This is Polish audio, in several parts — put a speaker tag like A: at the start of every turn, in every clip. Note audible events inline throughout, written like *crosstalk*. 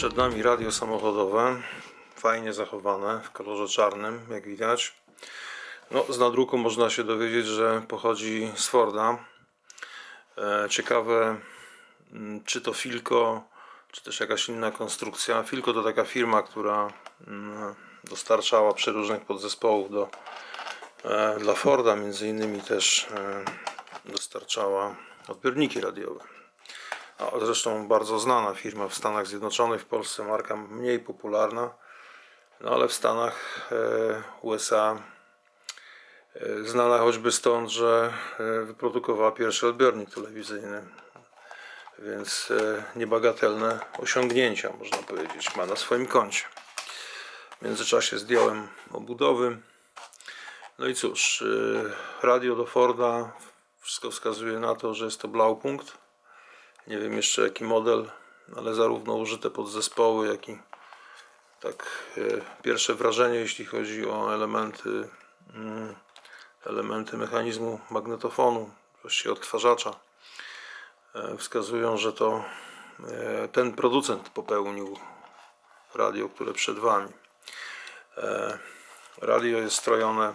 A: Przed nami radio samochodowe, fajnie zachowane, w kolorze czarnym, jak widać. No, z nadruku można się dowiedzieć, że pochodzi z Forda. E, Ciekawe, mm, czy to Filco, czy też jakaś inna konstrukcja. Filco to taka firma, która mm, dostarczała przeróżnych podzespołów do, e, dla Forda, między innymi też e, dostarczała odbiorniki radiowe. Zresztą bardzo znana firma w Stanach Zjednoczonych, w Polsce marka mniej popularna, no ale w Stanach e, USA e, znana choćby stąd, że e, wyprodukowała pierwszy odbiornik telewizyjny. Więc niebagatelne osiągnięcia, można powiedzieć, ma na swoim koncie. W międzyczasie zdjąłem obudowy. No i cóż, radio do Forda, wszystko wskazuje na to, że jest to Blaupunkt. Nie wiem jeszcze jaki model, ale zarówno użyte podzespoły, jak i tak e, pierwsze wrażenie, jeśli chodzi o elementy, mm, elementy mechanizmu magnetofonu, właściwie odtwarzacza, e, wskazują, że to e, ten producent popełnił radio, które przed Wami. Radio jest strojone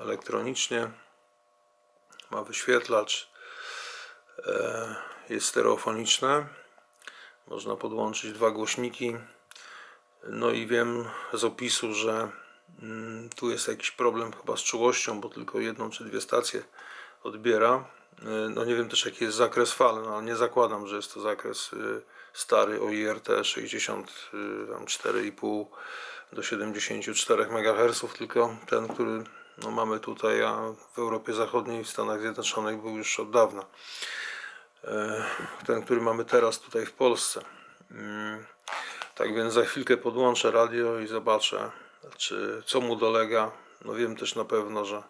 A: elektronicznie, ma wyświetlacz, jest stereofoniczne. Można podłączyć dwa głośniki. No i wiem z opisu, że mm, tu jest jakiś problem chyba z czułością, bo tylko jedną czy dwie stacje odbiera. E, No nie wiem też jaki jest zakres fal, no ale nie zakładam, że jest to zakres y, stary OIRT 64,5 do 74 MHz, tylko ten, który no, mamy tutaj, a w Europie Zachodniej, w Stanach Zjednoczonych był już od dawna ten, który mamy teraz tutaj w Polsce. Mm, Tak więc za chwilkę podłączę radio i zobaczę, czy co mu dolega. No wiem też na pewno, że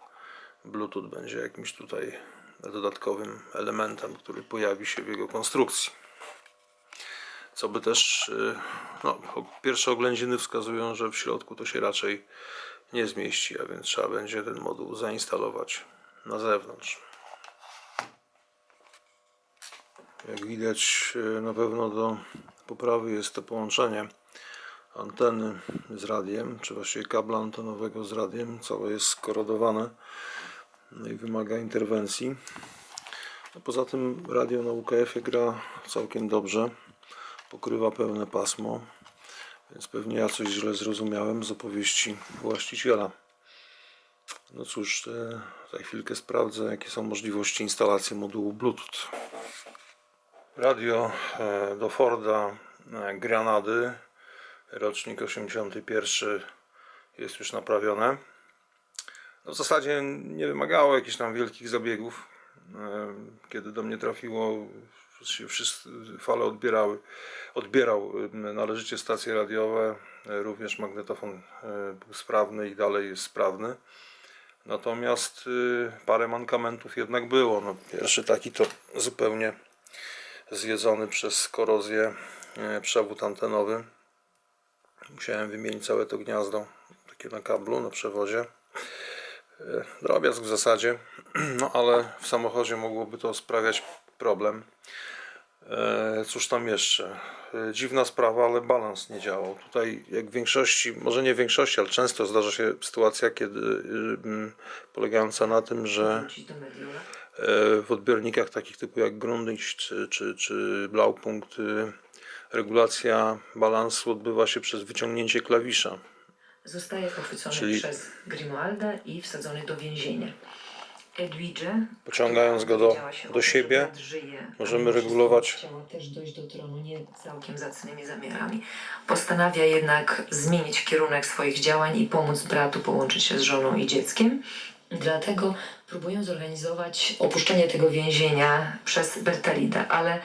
A: Bluetooth będzie jakimś tutaj dodatkowym elementem, który pojawi się w jego konstrukcji. Co by też, y, no, pierwsze oględziny wskazują, że w środku to się raczej nie zmieści, a więc trzeba będzie ten moduł zainstalować na zewnątrz. Jak widać, e, na pewno do poprawy jest to połączenie anteny z radiem, czy właściwie kabla antenowego z radiem. Całe jest skorodowane no i wymaga interwencji. No poza tym radio na UKF-ie gra całkiem dobrze, pokrywa pełne pasmo, więc pewnie ja coś źle zrozumiałem z opowieści właściciela. No cóż, e, za chwilkę sprawdzę, jakie są możliwości instalacji modułu Bluetooth. Radio e, do Forda e, Granady, rocznik 81 jest już naprawione. No w zasadzie nie wymagało jakichś tam wielkich zabiegów. E, Kiedy do mnie trafiło, się wszystkie fale odbierały. Odbierał należycie stacje radiowe, również magnetofon był sprawny i dalej jest sprawny. Natomiast y, parę mankamentów jednak było. No, pierwszy taki to zupełnie zjedzony przez korozję e, przewód antenowy. Musiałem wymienić całe to gniazdo, takie na kablu, na przewodzie. E, Drobiazg w zasadzie, *clears throat* no ale w samochodzie mogłoby to sprawiać problem. E, Cóż tam jeszcze? E, Dziwna sprawa, ale balans nie działał. Tutaj, jak w większości, może nie w większości, ale często zdarza się sytuacja, kiedy y, mm, polegająca na tym, że
B: medium.
A: e, w odbiornikach takich typu jak Grundig czy, czy, czy Blaupunkt y, regulacja balansu odbywa się przez wyciągnięcie klawisza.
B: Zostaje pochwycony
A: Czyli-
B: przez Grimoalda i wsadzony do więzienia.
A: Pociągając go do, do siebie, możemy regulować
B: też dojść do tronu nie całkiem zacnymi zamiarami. Postanawia jednak zmienić kierunek swoich działań i pomóc bratu połączyć się z żoną i dzieckiem. Dlatego próbują zorganizować opuszczenie tego więzienia przez Bertalida, ale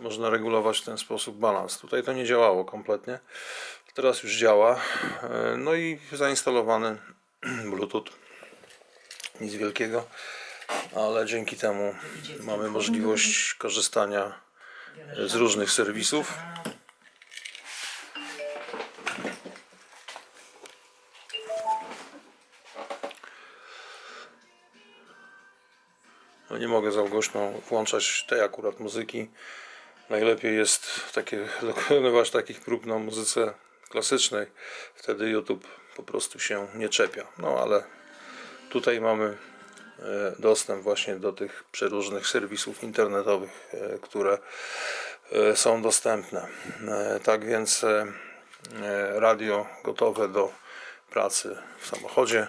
A: można regulować w ten sposób balans. Tutaj to nie działało kompletnie. Teraz już działa. E, No i zainstalowany *clears throat* Bluetooth. Nic wielkiego, ale dzięki temu mamy możliwość korzystania z różnych serwisów. No nie mogę za głośno włączać tej akurat muzyki, Najlepiej jest takie, *laughs* dokonywać takich prób na muzyce klasycznej. Wtedy YouTube po prostu się nie czepia. No ale tutaj mamy e, dostęp właśnie do tych przeróżnych serwisów internetowych, e, które e, są dostępne. Tak więc radio gotowe do pracy w samochodzie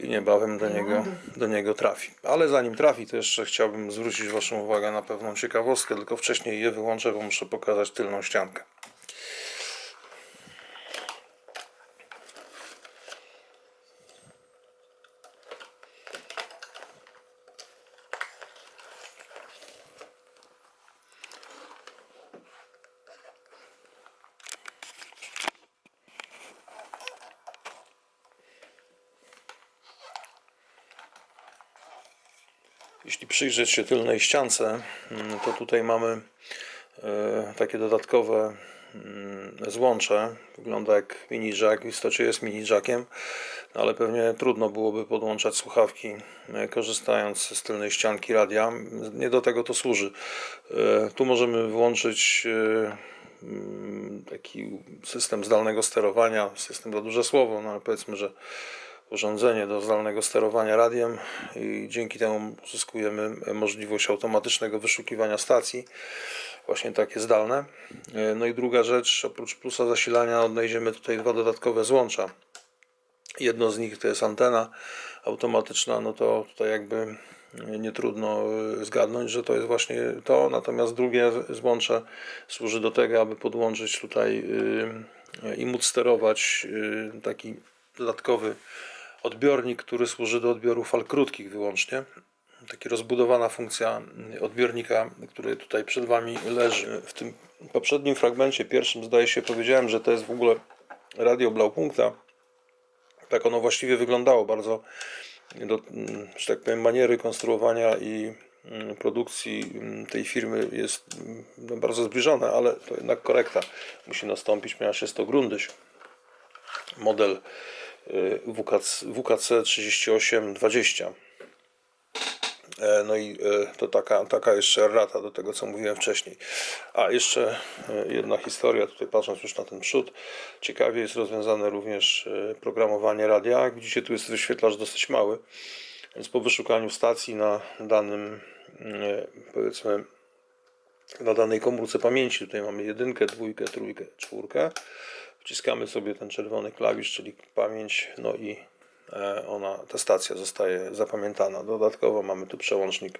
A: i niebawem do niego, do niego trafi. Ale zanim trafi, to jeszcze chciałbym zwrócić Waszą uwagę na pewną ciekawostkę, tylko wcześniej je wyłączę, bo muszę pokazać tylną ściankę. Jeśli przyjrzeć się tylnej ściance, mm, to tutaj mamy e, takie dodatkowe mm, złącze. Wygląda jak mini jack, w istocie jest mini jackiem, no ale pewnie trudno byłoby podłączać słuchawki e, korzystając z tylnej ścianki radia. Nie do tego to służy. E, Tu możemy włączyć mm, taki system zdalnego sterowania, system za duże słowo, no ale powiedzmy, że urządzenie do zdalnego sterowania radiem i dzięki temu uzyskujemy możliwość automatycznego wyszukiwania stacji, właśnie takie zdalne. E, No i druga rzecz, oprócz plusa zasilania odnajdziemy tutaj dwa dodatkowe złącza. Jedno z nich to jest antena automatyczna, no to tutaj jakby nie trudno y, zgadnąć, że to jest właśnie to, natomiast drugie złącze służy do tego, aby podłączyć tutaj y, i móc sterować taki dodatkowy odbiornik, który służy do odbioru fal krótkich wyłącznie. Taki rozbudowana funkcja odbiornika, który tutaj przed Wami leży. W tym poprzednim fragmencie, pierwszym zdaje się powiedziałem, że to jest w ogóle radio Blaupunkta. Tak ono właściwie wyglądało, bardzo do, że tak powiem, maniery konstruowania i mm, produkcji mm, tej firmy jest mm, no, bardzo zbliżone, ale to jednak korekta musi nastąpić, ponieważ jest to Grundyś. Model WKC, WKC 3820. E, No i e, to taka, taka jeszcze rata do tego, co mówiłem wcześniej. A jeszcze e, jedna historia, tutaj patrząc już na ten przód. Ciekawie jest rozwiązane również e, programowanie radia. Jak widzicie, tu jest wyświetlacz dosyć mały, więc po wyszukaniu stacji na danym, powiedzmy, na danej komórce pamięci, tutaj mamy jedynkę, dwójkę, trójkę, czwórkę. Wciskamy sobie ten czerwony klawisz, czyli pamięć, no i e, ona, ta stacja zostaje zapamiętana. Dodatkowo mamy tu przełącznik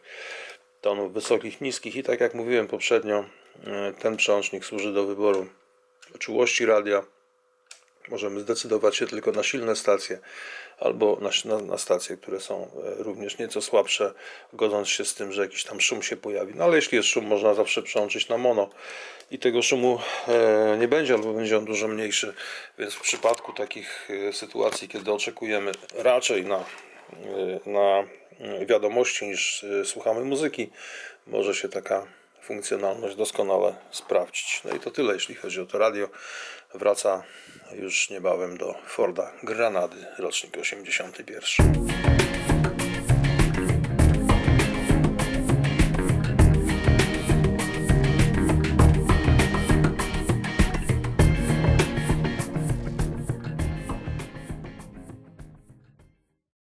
A: tonów wysokich, niskich i tak jak mówiłem poprzednio, e, ten przełącznik służy do wyboru czułości radia. Możemy zdecydować się tylko na silne stacje albo na, na, stacje, które są e, również nieco słabsze, godząc się z tym, że jakiś tam szum się pojawi. No ale jeśli jest szum, można zawsze przełączyć na mono i tego szumu e, nie będzie, albo będzie on dużo mniejszy. Więc w przypadku takich e, sytuacji, kiedy oczekujemy raczej na, na e, wiadomości niż słuchamy muzyki, może się taka funkcjonalność doskonale sprawdzić. No i to tyle, jeśli chodzi o to radio. Wraca już niebawem do Forda Granady, rocznik 81.